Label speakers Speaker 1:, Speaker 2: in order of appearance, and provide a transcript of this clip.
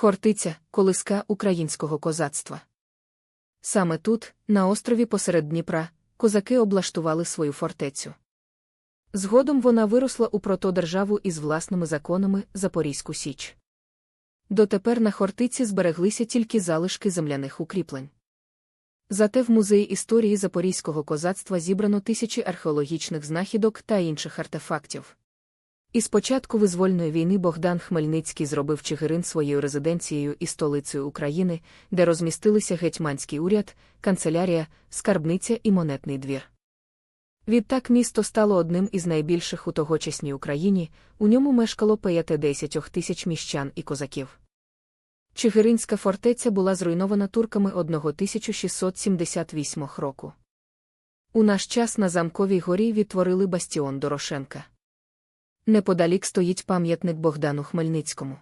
Speaker 1: Хортиця колиска українського козацтва. Саме тут, на острові посеред Дніпра, козаки облаштували свою фортецю. Згодом вона виросла у протодержаву із власними законами Запорізьку Січ. Дотепер на Хортиці збереглися тільки залишки земляних укріплень. Зате в музеї історії запорізького козацтва зібрано тисячі археологічних знахідок та інших артефактів. Із початку визвольної війни Богдан Хмельницький зробив Чигирин своєю резиденцією і столицею України, де розмістилися гетьманський уряд, канцелярія, скарбниця і монетний двір. Відтак місто стало одним із найбільших у тогочасній Україні, у ньому мешкало 50 тисяч міщан і козаків. Чигиринська фортеця була зруйнована турками 1678 року. У наш час на замковій горі відтворили бастіон Дорошенка. Неподалік стоїть пам'ятник Богдану Хмельницькому.